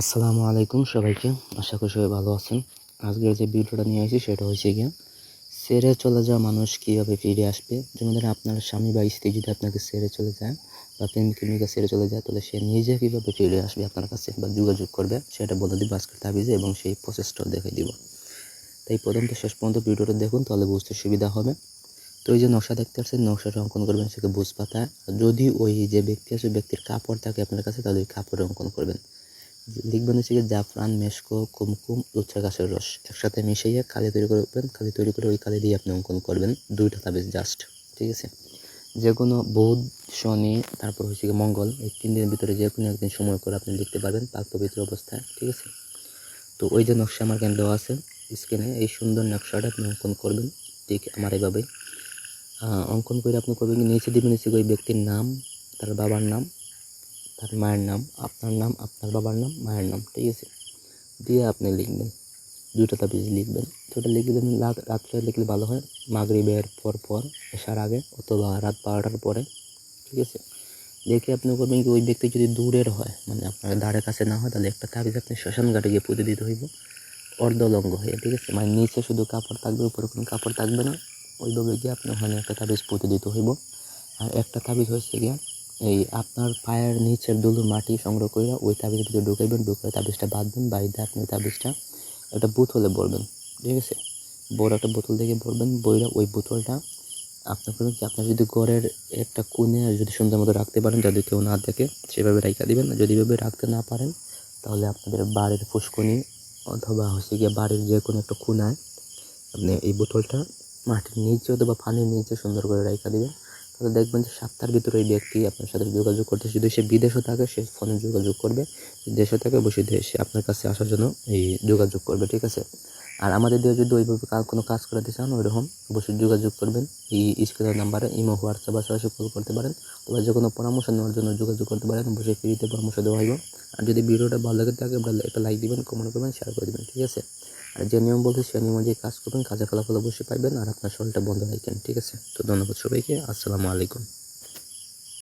আসসালামু আলাইকুম সবাইকে। আশা করি সবাই ভালো আছেন। আজকের যে ভিডিওটা নিয়ে আসি সেটা হচ্ছে গিয়ে সেরে চলে যাওয়া মানুষ কীভাবে ফিরে আসবে? যেমন ধরেন আপনার স্বামী বা স্ত্রী যদি আপনাকে সেরে চলে যায় বা প্রেমিক প্রেমিকা সেরে চলে যায়, তাহলে সে নিজে কীভাবে ফিরে আসবে আপনার কাছে বা যোগাযোগ করবে, সেটা বলে দিব আজকের তাবিজে এবং সেই প্রসেসটাও দেখে দিব। তাই প্রথম তো শেষ পর্যন্ত ভিডিওটা দেখুন, তাহলে বুঝতে সুবিধা হবে। তো ওই যে নকশা দেখতে পাচ্ছেন, নকশাটা অঙ্কন করবেন সেকে বুঝ পাতা যদি ওই যে ব্যক্তি আছে, ব্যক্তির কাপড় থাকে আপনার কাছে, তাহলে ওই কাপড়ে অঙ্কন করবেন। লিখবেন হচ্ছে গিয়ে জাফরান, মেশকো, কুমকুম, উচ্ছা গাছের রস একসাথে মিশিয়ে কালি তৈরি করবেন কালি তৈরি করে ওই কালি দিয়ে আপনি অঙ্কন করবেন। দুইটা তাবিজ জাস্ট ঠিক আছে? যে কোনো বুধ, শনি, তারপর হচ্ছে গিয়ে মঙ্গল, এই তিন দিনের ভিতরে যে কোনো একদিন সময় করে আপনি লিখতে পারবেন পাক পবিত্র অবস্থায় ঠিক আছে? তো ওই যে নকশা আমার কেন দেওয়া আছে স্ক্রিনে এই সুন্দর নকশাটা আপনি অঙ্কন করবেন, ঠিক আমার এইভাবে অঙ্কন করে আপনি করবেন কি, নিচে দিবেন হচ্ছে ওই ব্যক্তির নাম, তার বাবার নাম তার মায়ের নাম, আপনার নাম, আপনার বাবার নাম, মায়ের নাম, ঠিক আছে? দিয়ে আপনি লিখবেন দুটো তাবিজ লিখবেন। দুটো লিখে দেবেন রাত- রাত্রে লিখলে ভালো হয়, মাগরিবের পর পর এসার আগে অথবা রাত বারোটার পরে, ঠিক আছে? দেখে আপনি করবেন কি, ওই ব্যক্তি যদি দূরের হয় মানে আপনার ধারে কাছে না হয়, তাহলে একটা তাবিজ আপনি শ্মশান ঘাটে গিয়ে পুজো দিতে হইব, অর্ধলঙ্গ হয়ে, ঠিক আছে? মানে নিচে শুধু কাপড় থাকবে, উপরে কোনো কাপড় থাকবে না। ওইভাবে গিয়ে আপনি ওখানে একটা তাবিজ পুঁতে দিতে হইব। আর একটা তাবিজ হচ্ছে গিয়া এই আপনার পায়ের নিচের দুলু মাটি সংগ্রহ করে ওই তাবিজের ভিতরে ঢুকাইবেন ঢুকাই তাবিজটা বাঁধবেন বাড়িতে আপনি তাবিজটা একটা বোতলে বলবেন ঠিক আছে? বড় একটা বোতল থেকে ভরবেন বইরা ওই বোতলটা আপনার কি, আপনার যদি ঘরের একটা কোণে যদি সুন্দর মতো রাখতে পারেন যাতে কেউ না দেখে, সেভাবে রাখা দিবেন। যদি এভাবে রাখতে না পারেন, তাহলে আপনাদের বাড়ির ফুসকুনি অথবা হচ্ছে গিয়ে বাড়ির যে কোনো একটা কোনায় আপনি এই বোতলটা মাটির নিচে অথবা পানির নিচে সুন্দর করে রাখা দিবেন। তাহলে দেখবেন যে সাতটার ভিতরে এই ব্যক্তি আপনার সাথে যোগাযোগ করতে যদি সে বিদেশে থাকে, সে ফোনে যোগাযোগ করবে। দেশে থাকে, বসে, দেশে আপনার কাছে আসার জন্য এই যোগাযোগ করবে, ঠিক আছে? আর আমাদের দিয়ে যদি ওইভাবে কোনো কাজ করাতে চান ওইরকম অবশ্যই যোগাযোগ করবেন। এই স্ক্রিনের নাম্বারে, ইমো, হোয়াটসঅ্যাপ বা সরাসরি কল করতে পারেন। অথবা যে কোনো পরামর্শ নেওয়ার জন্য যোগাযোগ করতে পারেন, অবশ্যই ফ্রিতে পরামর্শ দেওয়া হইব। আর যদি ভিডিওটা ভালো লাগে থাকে, একটা লাইক দিবেন কমেন্ট করবেন শেয়ার করে দেবেন, ঠিক আছে? আর যে নিয়ম বলতে সে নিয়ম অনুযায়ী কাজ করবেন, কাজের ফলাফল অবশ্যই পাইবেন। আর আপনার শরীরটা বন্ধ রাখবেন, ঠিক আছে? তো ধন্যবাদ সবাইকে, আসসালামু আলাইকুম।